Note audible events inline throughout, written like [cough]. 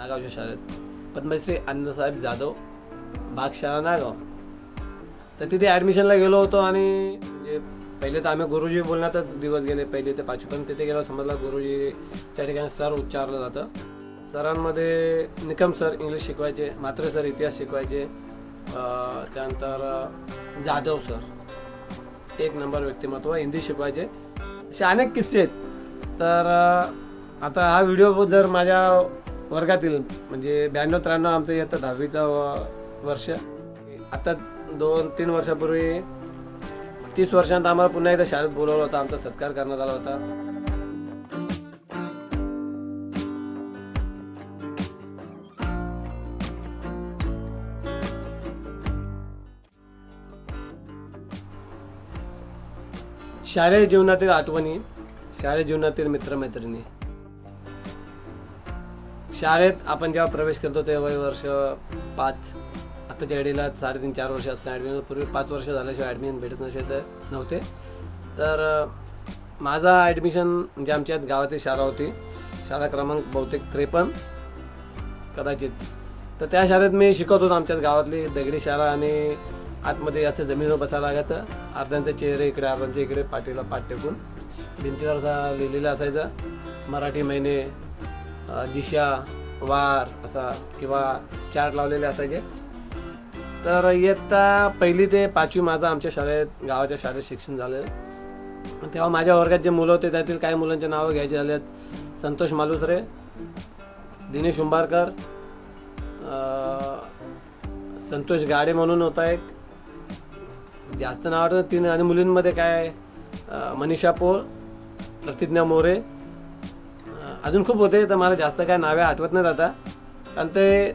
नागावच्या शाळेत. पद्मश्री अण्णासाहेब जाधव बागशाळा नागाव. तर तिथे ॲडमिशनला गेलो होतो आणि म्हणजे पहिले तर आम्ही गुरुजी बोलण्यातच दिवस गेले. पहिले ते पाचवी पण तिथे गेलो समजला गुरुजीच्या ठिकाणी सर उच्चारलं जातं. सरांमध्ये निकम सर इंग्लिश शिकवायचे मात्र सर इतिहास शिकवायचे त्यानंतर जाधव सर. एक नंबर व्यक्तिमत्व हिंदी शिकवायचे. असे अनेक किस्से आहेत. तर आता हा व्हिडिओ जर माझ्या वर्गातील म्हणजे ब्याण्णव त्र्याण्णव आमचं येतं दहावीचं वर्ष. आता दोन तीन वर्षापूर्वी तीस वर्षांत आम्हाला पुन्हा एकदा शाळेत बोलवलं होतं आमचा सत्कार करण्यात आला होता. शालेय जीवनातील आठवणी शालेय जीवनातील मित्रमैत्रिणी. शाळेत आपण जेव्हा प्रवेश करतो तेव्हा वय वर्ष पाच. आत्ताच्या घडीला साडेतीन चार वर्ष असतं ॲडमिशन पूर्वी पाच वर्ष झाल्याशिवाय ॲडमिशन भेटत नसे तर नव्हते. तर माझा ॲडमिशन म्हणजे आमच्या गावातील शाळा होती. शाळा क्रमांक बहुतेक त्रेपन्न. कदाचित. तर त्या शाळेत मी शिकवत होतो आमच्याच गावातली दगडी शाळा आणि आतमध्ये असं जमिनीवर बसायला लागायचं. अर्ध्यांचे चेहरे इकडे अर्ध्यांचे इकडे पाठीला पाठ टेकून. भिंतीवर असा लिहिलेला असायचा मराठी महिने दिशा वार असा किंवा चार्ट लावलेले असायचे तर इयत्ता पहिली ते पाचवी माझं आमच्या शाळेत गावाच्या शाळेत शिक्षण झालेलं. तेव्हा माझ्या वर्गात जे मुलं होते त्यातील काही मुलांचे नावं घ्यायचे झाले आहेत संतोष मालुसरे दिनेश उंबारकर संतोष गाडे म्हणून होता एक. जास्त नाव तीन आणि मुलींमध्ये काय मनीषा पोळ प्रतिज्ञा मोरे अजून खूप होते तर मला जास्त काय नावे आठवत नाहीत आता. कारण ते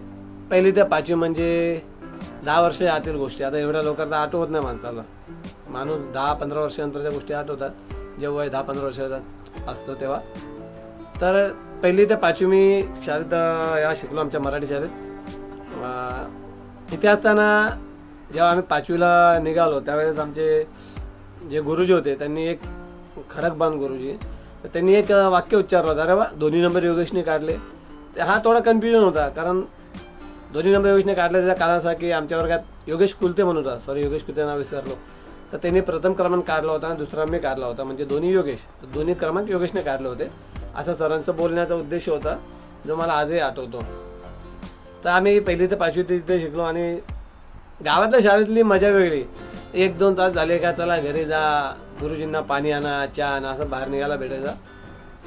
पहिली त्या पाचवी म्हणजे दहा वर्ष आतील गोष्टी. आता एवढ्या लवकर आठवत नाही माणसाला. माणूस दहा पंधरा वर्षानंतरच्या गोष्टी आठवतात. जेव्हा वय दहा पंधरा वर्षाचा असतो तेव्हा. तर पहिली ते पाचवी मी शाळेत या शिकलो आमच्या मराठी शाळेत. इथे असताना जेव्हा आम्ही पाचवीला निघालो त्यावेळेस आमचे जे गुरुजी होते त्यांनी एक खडकबान गुरुजी तर त्यांनी एक वाक्य उच्चारलं होतं. अरे वा दोन्ही नंबर योगेशने काढले. हा थोडा कन्फ्युजन होता कारण दोन्ही नंबर योगेशने काढले त्याचा कारण असा की आमच्या वर्गात योगेश कुलते म्हणून होता. सॉरी योगेश कुलते नाव विसरलो. तर त्यांनी प्रथम क्रमांक काढला होता आणि दुसरा मी काढला होता. म्हणजे दोन्ही योगेश तर दोन्ही क्रमांक योगेशने काढले होते. असा सरांचं बोलण्याचा उद्देश होता जो मला आजही आठवतो. तर आम्ही पहिली ते पाचवी ते तिथे शिकलो आणि गावातल्या शाळेतली मजा वेगळी. एक दोन तास झाले का चला घरी जा गुरुजींना पाणी आणा चहा आणा असं बाहेर निघायला भेटायचा.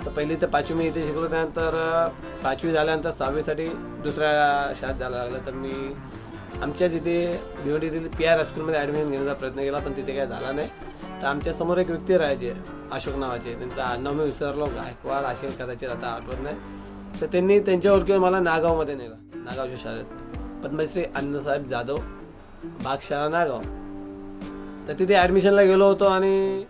तर पहिली तर पाचवी मी इथे शिकलो त्यानंतर पाचवी झाल्यानंतर सहावीसाठी दुसऱ्या शाळेत जायला लागलं. तर मी आमच्याच इथे भिवंडीतील पी आर हायस्कूलमध्ये ॲडमिशन घेण्याचा प्रयत्न केला पण तिथे काही झाला नाही. तर आमच्यासमोर एक व्यक्ती राहायचे अशोक नावाचे. त्यांचं आडनाव मी विसरलो गायकवाड असेल कदाचित आता आठवत नाही. तर त्यांनी त्यांच्या ओळखीवर मला नागावमध्ये नेलं नागावच्या शाळेत. पद्मश्री अण्णासाहेब जाधव बागशाळा नागाव. तर तिथे ॲडमिशनला गेलो होतो आणि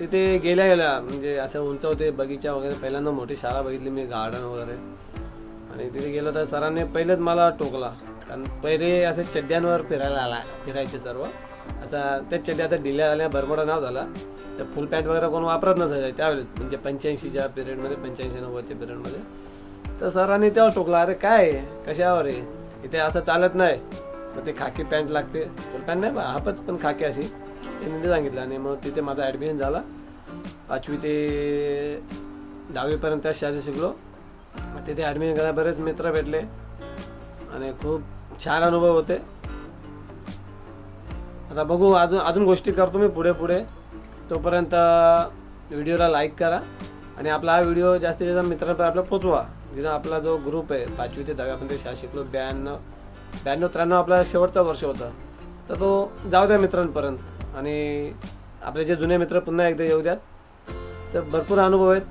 तिथे गेल्या गेल्या म्हणजे असं उंच होते बगीचा वगैरे पहिल्यांदा मोठी शाळा बघितली मी गार्डन वगैरे. आणि तिथे गेलो तर सरांनी पहिलेच मला टोकला. कारण पहिले असे चड्ड्यांवर फिरायला आला फिरायचे सर्व. असा त्या चड्ड्या आता ढिल्या झाल्या भरमोडा नाव झाला. तर फुल पॅन्ट वगैरे कोण वापरत नसायचं त्यावेळेस म्हणजे पंच्याऐंशीच्या पिरियडमध्ये पंच्याऐंशी नव्वदच्या पिरियडमध्ये तर सरांनी तेव्हा टोकला अरे काय? कशावर आहे? इथे असं चालत नाही. मग ते खाकी पॅन्ट लागते. तर पॅन्ट नाही बा, पण खाकी अशी. त्यांनी ते सांगितलं आणि मग तिथे माझा ॲडमिशन झाला. पाचवी ते दहावीपर्यंत त्या शाळेत शिकलो. मग तिथे ॲडमिशन करायला बरेच मित्र भेटले. आणि खूप छान अनुभव होते. आता बघू अजून अजून गोष्टी करतो मी पुढे पुढे. तोपर्यंत व्हिडिओला लाईक करा. आणि आपला हा व्हिडिओ जास्तीत जास्त मित्रांपर्यंत आपला पोचवा. जिथं आपला जो ग्रुप आहे पाचवी ते दहाव्यापर्यंत शाळा शिकलो ब्याण्णव ब्याण्णव त्र्याण्णव आपला शेवटचा वर्ष होता. तर तो जाऊ द्या मित्रांपर्यंत. आणि आपले जे जुने मित्र पुन्हा एकदा येऊ द्यात. तर भरपूर अनुभव आहेत.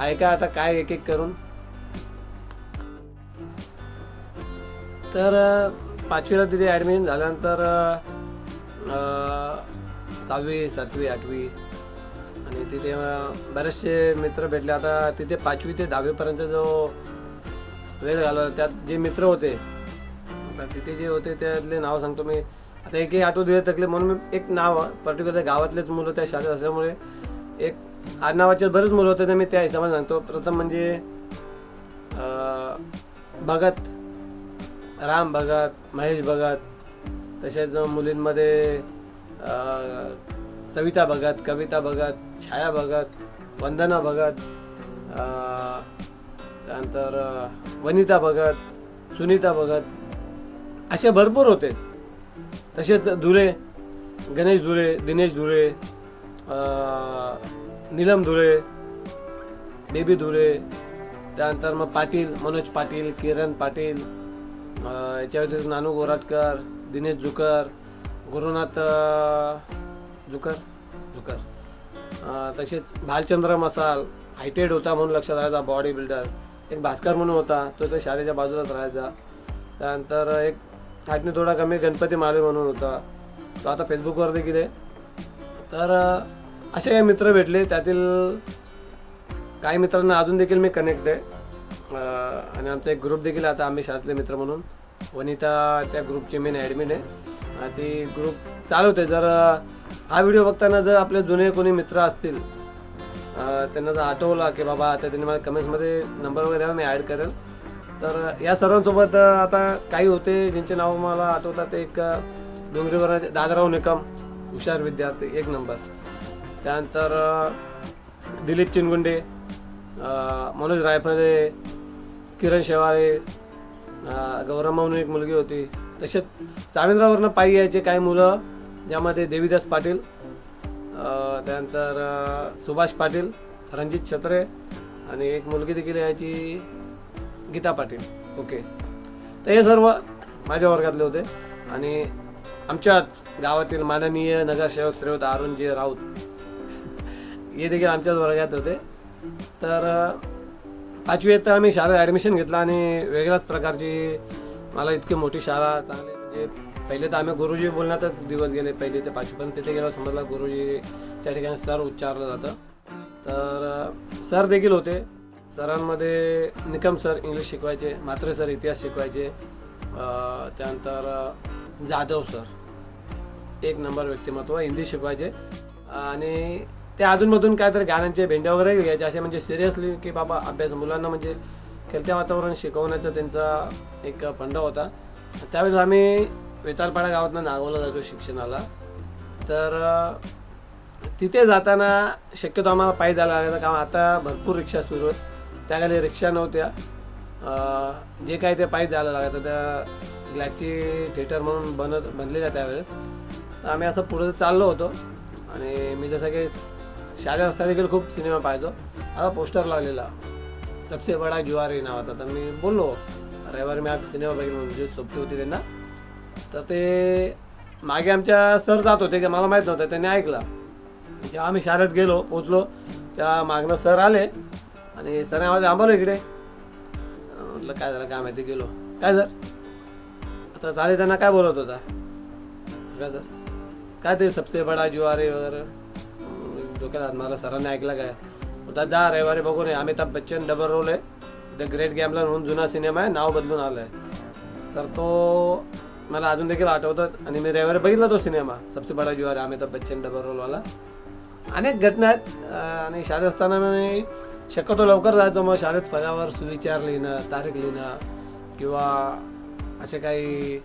ऐका आता काय एक एक करून. तर पाचवीला तिथे ॲडमिशन झाल्यानंतर सहावी सातवी आठवी. आणि तिथे बरेचसे मित्र भेटले. आता तिथे पाचवी ते दहावीपर्यंत जो वेळ घालवला त्यात जे मित्र होते तिथे जे होते त्यातले नाव सांगतो मी. आता एकही आठवत दिले तकले म्हणून मी एक नाव पर्टिक्युलर गावातलेच मुलं त्या शाळेत असल्यामुळे एक आडनावाचे बरेच मुलं होते ते मी त्या हिशोबाने सांगतो. प्रथम म्हणजे भगत राम भगत महेश भगत तसेच मुलींमध्ये सविता भगत कविता भगत छाया भगत वंदना भगत त्यानंतर वनिता भगत सुनीता भगत असे भरपूर होते. तसेच धुळे गणेश धुळे दिनेश धुळे नीलम धुळे बेबी धुळे त्यानंतर मग पाटील मनोज पाटील किरण पाटील याच्यावरती याच्या व्यतिरिक्त नानू गोराटकर दिनेश जुकर गुरुनाथ जुकर जुकर. तसेच भालचंद्र मसाल हायटेड होता म्हणून लक्षात राहायचा बॉडी बिल्डर एक भास्कर म्हणून होता तो त्या शाळेच्या बाजूलाच राहायचा. त्यानंतर एक हातने थोडा कमी गणपती माले म्हणून होता. तो आता फेसबुकवर देखील आहे? तर असे काही मित्र भेटले. त्यातील काही मित्रांना अजून देखील मी कनेक्ट आहे. आणि आमचा एक ग्रुप देखील आता आम्ही शाळेतले मित्र म्हणून. वनिता त्या ग्रुपची मेन ॲडमिन आहे. आणि ती ग्रुप चालवते. जर हा व्हिडिओ बघताना जर आपले जुने कोणी मित्र असतील त्यांना जर आठवला की बाबा आता त्यांनी मला कमेंट्समध्ये नंबर वगैरे द्यावा मी ॲड करेल. तर या सर्वांसोबत आता काही होते ज्यांचे नाव मला आठवतात. एक डोंगरीवर दादराव निकम हुशार विद्यार्थी एक नंबर. त्यानंतर दिलीप चिनगुंडे मनोज रायफळे किरण शेवाळे अं, म्हणून एक मुलगी होती. तसेच चावेंद्रावरनं पायी यायचे काही मुलं ज्यामध्ये देवीदास पाटील त्यानंतर सुभाष पाटील रणजित छत्रे आणि एक मुलगी देखील यायची. गीता पाटील. ओके तर हे सर्व माझ्या वर्गातले होते. आणि आमच्याच गावातील माननीय नगरसेवक श्रीयुत अरुणजी राऊत हे देखील आमच्याच वर्गात होते. तर पाचवी तर आम्ही शाळेत ॲडमिशन घेतलं आणि वेगळ्याच प्रकारची मला इतकी मोठी शाळा चांगली म्हणजे पहिले तर आम्ही गुरुजी बोलण्यातच दिवस गेले. पहिले ते पाचवी पण तिथे गेलो समजला गुरुजी त्या ठिकाणी सर उच्चारलं जातं. तर सर देखील होते. सरांमध्ये निकम सर इंग्लिश शिकवायचे मात्र सर इतिहास शिकवायचे त्यानंतर जाधव सर. एक नंबर व्यक्तिमत्व हिंदी शिकवायचे. आणि ते अधूनमधून काहीतरी गाण्यांचे भेंड्या वगैरे घ्यायचे असे म्हणजे सिरियसली की बाबा अभ्यास मुलांना म्हणजे खेळत्या वातावरण शिकवण्याचा त्यांचा एक फंडा होता. त्यावेळेस आम्ही वेतालपाडा गावातनं नागवला जातो शिक्षणाला. तर तिथे जाताना शक्यतो आम्हाला पायी जायला लागायचं कारण आता भरपूर रिक्षा सुरू आहेत. त्याखाली रिक्षा नव्हत्या. जे काही ते पायी जायला लागायचं त्या ग्लॅक्सी थिएटर म्हणून बनत बनलेल्या त्यावेळेस. तर आम्ही असं पुढे चाललो होतो. आणि मी जसं की शाळेत असताना देखील खूप सिनेमा पाहायचो. आता पोस्टर लावलेला सबसे बडा जुवारी नावाचा. तर मी बोललो रविवारी मी आज सिनेमा बघितला म्हणून जे सोबती होती त्यांना. तर ते मागे आमच्या सर जात होते की मला माहीत नव्हतं त्यांनी ऐकलं. जेव्हा आम्ही शाळेत गेलो पोचलो त्या मागनं सर आले. आणि सर आम्हाला थांबवलं इकडे. म्हटलं काय झालं? काय माहिती? गेलो. काय सर? आता चालेल त्यांना काय बोलत होता? काय सर? काय ते सबसे बडा जुवारे वगैरे. डोक्यात हात सरांनी ऐकलं काय? होता जा रविवारी बघून नये अमिताभ बच्चन डबल रोल आहे. द ग्रेट गॅमलर म्हणून जुना सिनेमा आहे. नाव बदलून आलं आहे तर तो मला अजून देखील आठवतात आणि मी रविवारी बघितला तो सिनेमा सबसे बडा जुवारी. अमिताभ बच्चन डबल रोलवाला अनेक घटना आहेत. आणि शाळेत असताना मी शक्यतो लवकर जायचो मग शाळेत फळ्यावर सुविचार लिहिणं तारीख लिहिणं किंवा असे काही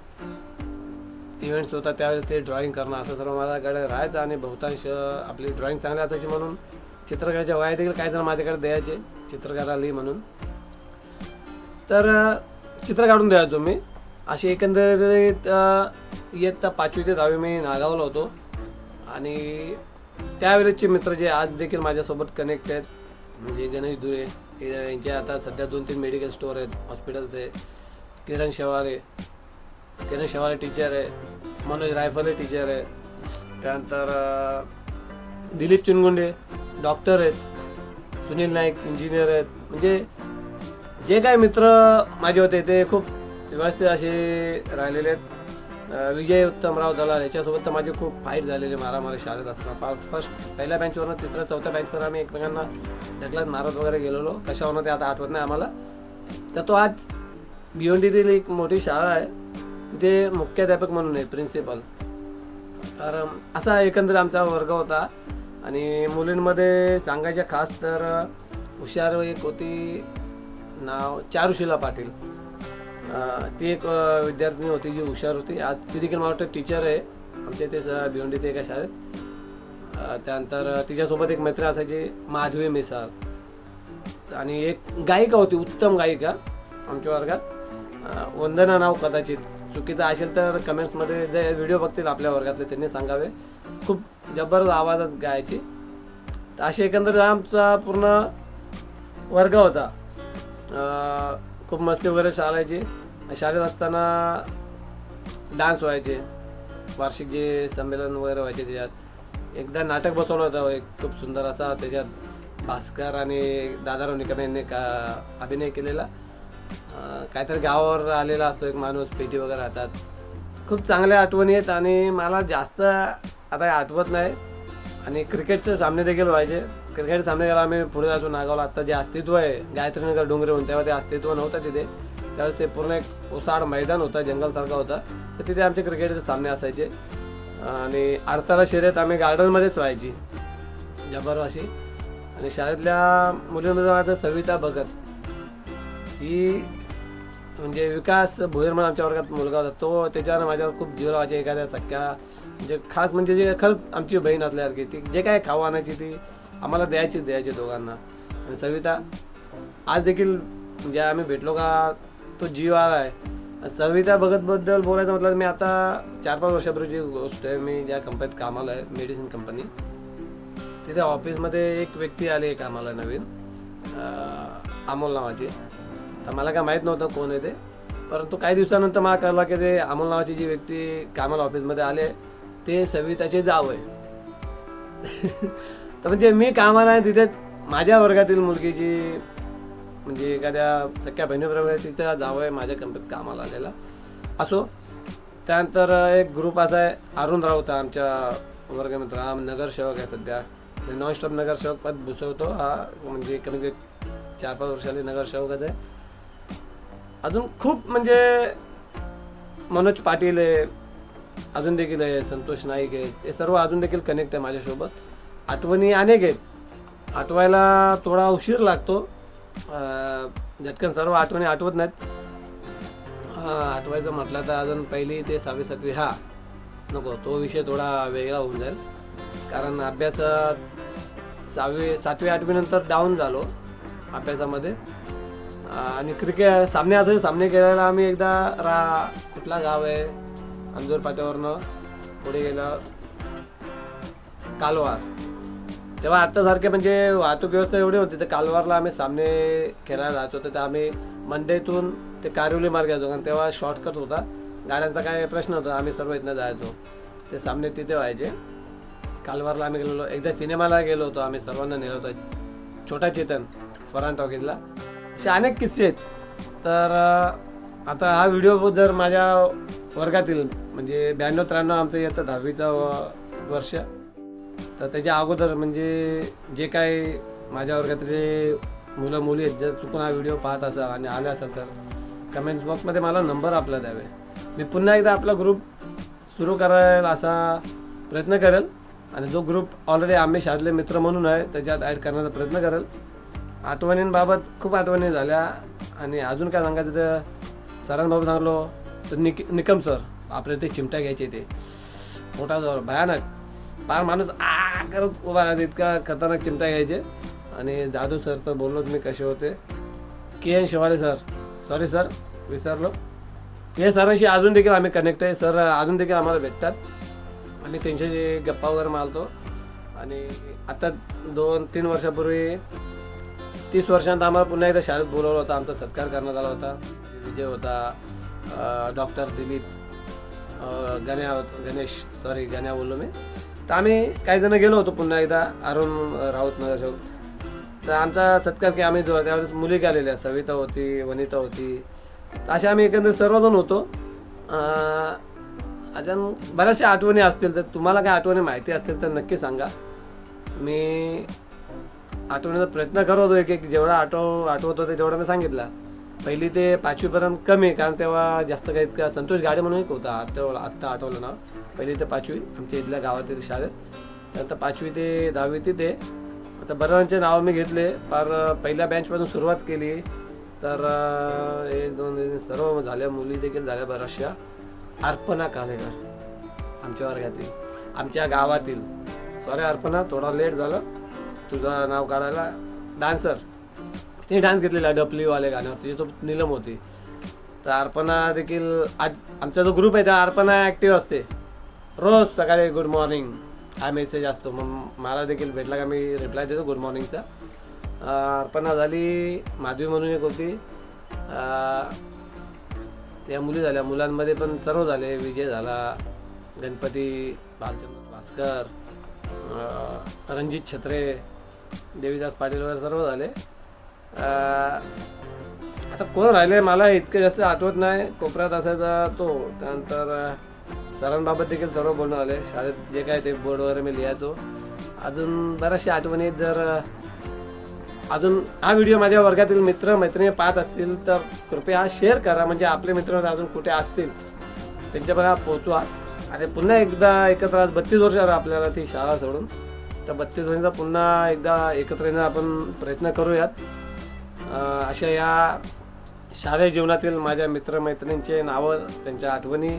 इव्हेंट्स होतात त्यावेळेस ते ड्रॉइंग करणं असं सर्व माझ्याकडे राहायचं आणि बहुतांश आपली ड्रॉइंग चांगली असायची म्हणून. चित्रकलेच्या वया देखील काही जण माझ्याकडे द्यायचे चित्रकाराली म्हणून. तर चित्र काढून द्यायचो मी. अशी एकंदरीत इयत्ता पाचवी ते दहावी मी नागावलो होतो. आणि त्यावेळेसचे मित्र जे आज देखील माझ्यासोबत कनेक्ट आहेत म्हणजे गणेश धुळे यांच्या यांचे आता सध्या दोन तीन मेडिकल स्टोअर आहेत हॉस्पिटल्स आहे. किरण शेवारे किरण शेवारे टीचर आहे. मनोज रायफले टीचर आहे. त्यानंतर दिलीप चुनगुंडे डॉक्टर आहेत. सुनील नाईक इंजिनियर आहेत. म्हणजे जे काही मित्र माझे होते ते खूप व्यवस्थित असे राहिलेले आहेत. विजय उत्तमराव दलाल याच्यासोबत तर माझे खूप फाईट झालेले मारामारी शाळेत असताना. फर्स्ट पहिल्या बँचवरनं तिसऱ्या चौथ्या बँचवर आम्ही एकमेकांना ढकलत मारत वगैरे गेलेलो. कशावरनं ते आता आठवत नाही आम्हाला. तर तो आज भिवंडीतील एक मोठी शाळा आहे. तिथे मुख्याध्यापक म्हणून आहे प्रिन्सिपल तर असा एकंदर आमचा वर्ग होता. आणि मुलींमध्ये सांगायच्या खास तर हुशार एक होती नाव चारुशिला पाटील. ती एक विद्यार्थिनी होती जी हुशार होती. आज ती देखील मला वाटतं टीचर आहे. आमच्या इथे भिवंडीत एका शाळेत. त्यानंतर तिच्यासोबत एक मित्र असायची माधवी मिसाळ. आणि एक गायिका होती उत्तम गायिका आमच्या वर्गात. वंदना नाव कदाचित. चुकीचं असेल तर कमेंट्समध्ये जे व्हिडिओ बघतील आपल्या वर्गातले त्यांनी सांगावे. खूप जबरदस्त आवाजात गायची. तर अशी एकंदरीत आमचा पूर्ण वर्ग होता. खूप मस्ती वगैरे चालायची शाळेत असताना डान्स व्हायचे. वार्षिक जे संमेलन वगैरे व्हायचे त्याच्यात. एकदा नाटक बसवलं होतं हो एक खूप सुंदर असा. त्याच्यात भास्कर आणि दादा निकम यांनी का अभिनय केलेला. काहीतरी गावावर आलेला असतो एक माणूस पेटी वगैरे राहतात. खूप चांगल्या आठवणी आहेत आणि मला जास्त आता आठवत नाही. आणि क्रिकेटचे सामने देखील व्हायचे. क्रिकेट सामने गेला आम्ही पुढे जातो नागावला आता जे अस्तित्व आहे गायत्रीनगर डोंगरेहून तेव्हा ते अस्तित्व नव्हतं तिथे. त्यावेळेस ते पूर्ण एक ओसाड मैदान होता जंगलसारखा होता. तर तिथे आमचे क्रिकेटचे सामने असायचे. आणि अडताला शर्यत आम्ही गार्डनमध्येच व्हायची जबर अशी आणि शाळेतल्या मुलींमध्ये आता सविता भगत ही म्हणजे विकास भोयर म्हणून आमच्या वर्गात मुलगा होता तो त्याच्यावर माझ्यावर खूप जीव लावायचे एखाद्या सख्या म्हणजे खास म्हणजे जे खरंच आमची बहीण असल्यासारखी ती जे काय खाऊ आणायची ती आम्हाला द्यायचे द्यायचे दोघांना. आणि सविता आज देखील म्हणजे आम्ही भेटलो का तो जीव आला आहे. सविता भगतबद्दल बोलायचं म्हटलं तर मी आता चार पाच वर्षापूर्वीची गोष्ट आहे मी ज्या कंपनीत कामाला आहे मेडिसिन कंपनी तिथे ऑफिसमध्ये एक व्यक्ती आली आहे कामाला नवीन अमोल नावाची. तर मला काय माहीत नव्हतं कोण आहे ते. परंतु काही दिवसानंतर मला कळला की ते अमोल नावाची जी व्यक्ती कामाला ऑफिसमध्ये आले ते सविताचे जाव आहे [laughs] तर म्हणजे मी कामाला आहे तिथे माझ्या वर्गातील मुलगीची म्हणजे एखाद्या सख्या बहिणीबरोबर तिचा जावं आहे माझ्या कंपनीत कामाला आलेला. असो त्यानंतर एक ग्रुप असा आहे अरुण राऊत आमच्या वर्गमित्र हा नगरसेवक आहे सध्या. नॉन स्टॉप नगरसेवक पद भुसवतो हा म्हणजे कमी कमी चार पाच वर्षांनी नगरसेवकच आहे. अजून खूप म्हणजे मनोज पाटील आहे अजून देखील आहे संतोष नाईक आहे हे सर्व अजून देखील कनेक्ट आहे माझ्यासोबत. आठवणी अनेक आहेत. आठवायला थोडा उशीर लागतो. झटकन सर्व आठवणी आठवत नाहीत. आठवायचं म्हटलं तर अजून पहिली ते सहावी सातवी हा नको तो विषय थोडा वेगळा होऊन जाईल. कारण अभ्यासात सहावी सातवी आठवीनंतर डाऊन झालो अभ्यासामध्ये. आणि क्रिकेट सामने असे सामने खेळायला आम्ही एकदा रा कुठला गाव आहे? अंजोर पाट्यावरनं पुढे गेलं. कालवार तेव्हा आत्तासारखे म्हणजे वाहतूक व्यवस्था एवढी होती तर कालवारला आम्ही सामने खेळायला जायचो तर आम्ही मंडेतून ते कारिवली मार्ग यायचो कारण तेव्हा शॉर्टकट होता. गाड्यांचा काय प्रश्न होता आम्ही सर्व इथनं जायचो. ते सामने तिथे व्हायचे. कालवारला आम्ही गेलेलो एकदा सिनेमाला गेलो होतो आम्ही सर्वांना नेलो होतो. छोटा चेतन फरान टॉकीजला. असे अनेक किस्से आहेत. तर आता हा व्हिडिओ जर माझ्या वर्गातील म्हणजे ब्याण्णव त्र्याण्णव आमचं येतं दहावीचं वर्ष तर त्याच्या अगोदर म्हणजे जे काय माझ्या वर्गातले मुलं मुली आहेत जर चुकून हा व्हिडिओ पाहत असाल आणि आले असाल तर कमेंट्स बॉक्समध्ये मला नंबर आपला द्यावे. मी पुन्हा एकदा आपला ग्रुप सुरू करायला असा प्रयत्न करेल आणि जो ग्रुप ऑलरेडी आम्ही शाळेतले मित्र म्हणून आहे त्याच्यात ॲड करण्याचा प्रयत्न करेल. आठवणींबाबत खूप आठवणी झाल्या आणि अजून काय सांगायचं तर सरांबाबत सांगलो तर निक निकम सर आपले ते चिमटा घ्यायचे ते. मोठा जवळ भयानक. फार माणूस आ करत उभा राहते इतका खतरनाक चिमटा घ्यायचे. आणि जाधव सर तर बोललोच मी कसे होते? K N Shivale sir. Sorry sir विसरलो. हे सरांशी अजून देखील आम्ही कनेक्ट आहे. सर अजून देखील आम्हाला भेटतात. आम्ही त्यांच्याशी गप्पा वगैरे मारतो. आणि आता दोन तीन वर्षापूर्वी तीस वर्षांत आम्हाला पुन्हा एकदा शाळेत बोलवलं होतं. आमचा सत्कार करण्यात आला होता. विजय होता. डॉक्टर दिलीप गण्या गणेश सॉरी गण्या बोललो मी. तर आम्ही काही जण गेलो होतो पुन्हा एकदा अरुण राऊत नगरसेवक तर आमचा सत्कार की आम्ही जो त्यावेळेस मुली आलेल्या सविता होती वनिता होती. तर असे आम्ही एकंदरीत सर्वजण होतो. अजून बऱ्याचशा आठवणी असतील तर तुम्हाला काय आठवणी माहिती असतील तर नक्की सांगा. मी आठवण्याचा प्रयत्न करत होतो एक एक जेवढा आठव आठवत होते तेवढं मी सांगितलं. पहिली ते पाचवीपर्यंत कमी कारण तेव्हा जास्त काही इतका संतोष गाडे म्हणून एक होता आठवला आत्ता आठवलं ना. पहिली ते पाचवी आमच्या इथल्या गावातील शाळेत. त्यानंतर पाचवी ते दहावी तिथे. आता बऱ्याचचे नाव मी घेतले फार पहिल्या बँचपासून सुरुवात केली. तर एक दोन सर्व झाल्या मुली देखील झाल्या बऱ्याचशा. अर्पणा कालेकर आमच्या वर्गातील आमच्या गावातील. सॉरी अर्पणा थोडा लेट झालं. तुझं नाव काढायला. डान्सर ते डान्स घेतलेला डपलीवाले गाण्यावर तिच्यासोबत नीलम होती. तर अर्पणा देखील आज आमचा जो ग्रुप आहे त्या अर्पणा ॲक्टिव्ह असते. रोज सकाळी गुड मॉर्निंग हा मेसेज असतो. मग मला देखील भेटला का मी रिप्लाय देतो गुड मॉर्निंगचा अर्पणा झाली. माधवी म्हणून एक होती. या मुली झाल्या. मुलांमध्ये पण सर्व झाले. विजय झाला. गणपती भालचंद्र भास्कर रणजित छत्रे देवीदास पाटील वगैरे सर्व झाले. आता कोण राहिले? मला इतकं जास्त आठवत नाही. कोपऱ्यात असायचा तो. त्यानंतर सरांबाबत देखील सर्व बोलणं आले शाळेत जे काय ते बोर्ड वगैरे मी लिहायचो. अजून बऱ्याचशा आठवणी जर अजून हा व्हिडिओ माझ्या वर्गातील मित्र मैत्रिणी पाहत असतील तर कृपया हा शेअर करा. म्हणजे आपले मित्र अजून कुठे असतील त्यांच्यापर्यंत पोहोचवा. आणि पुन्हा एकदा एकत्र आज बत्तीस वर्ष आलं आपल्याला ती शाळा सोडून. तर बत्तीस वर्षांचा पुन्हा एकदा एकत्र येणं आपण प्रयत्न करूयात. अशा या शालेय जीवनातील माझ्या मित्रमैत्रिणींचे नावं त्यांच्या आठवणी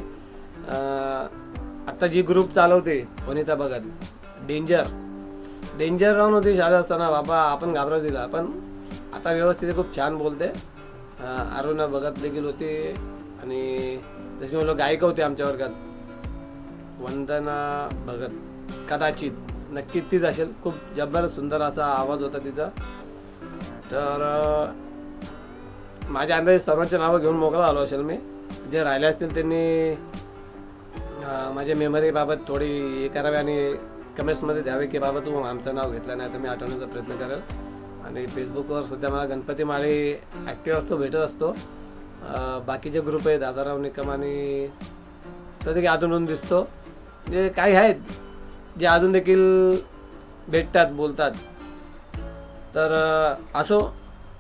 आत्ता जी ग्रुप चालवते वनिता भगत डेंजर डेंजर राहून होती शाळेत असताना बाबा आपण घाबरत दिला पण आता व्यवस्थित खूप छान बोलते. अरुणा भगत देखील होती आणि जसे म्हणलो गायिका होते आमच्या वर्गात. वंदना भगत. कदाचित नक्कीच तीच असेल. खूप जबर सुंदर असा आवाज होता तिचा. तर माझ्या अंदाजे सर्वांचे नावं घेऊन मोकळा आलो असेल मी. जे राहिले असतील त्यांनी माझ्या मेमरीबाबत थोडी हे करावी आणि कमेंट्समध्ये द्यावे की बाबा तू आमचं नाव घेतलं नाही तर मी आठवण्याचा प्रयत्न करेल. आणि फेसबुकवर सध्या मला गणपती माळी ॲक्टिव्ह असतो भेटत असतो. बाकीचे ग्रुप आहे दादाराव निकम आणि तर अजून दिसतो. जे काही आहेत जे अजून देखील भेटतात बोलतात तर असो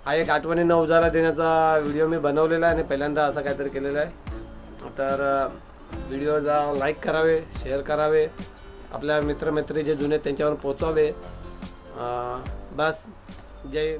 हा एक आठवणींना उजारा देण्याचा व्हिडिओ मी बनवलेला आहे आणि पहिल्यांदा असं काहीतरी केलेलं आहे. तर व्हिडिओला लाईक करावे शेअर करावे आपल्या मित्रमैत्री जे जुने त्यांच्यावर पोचवावे बस जय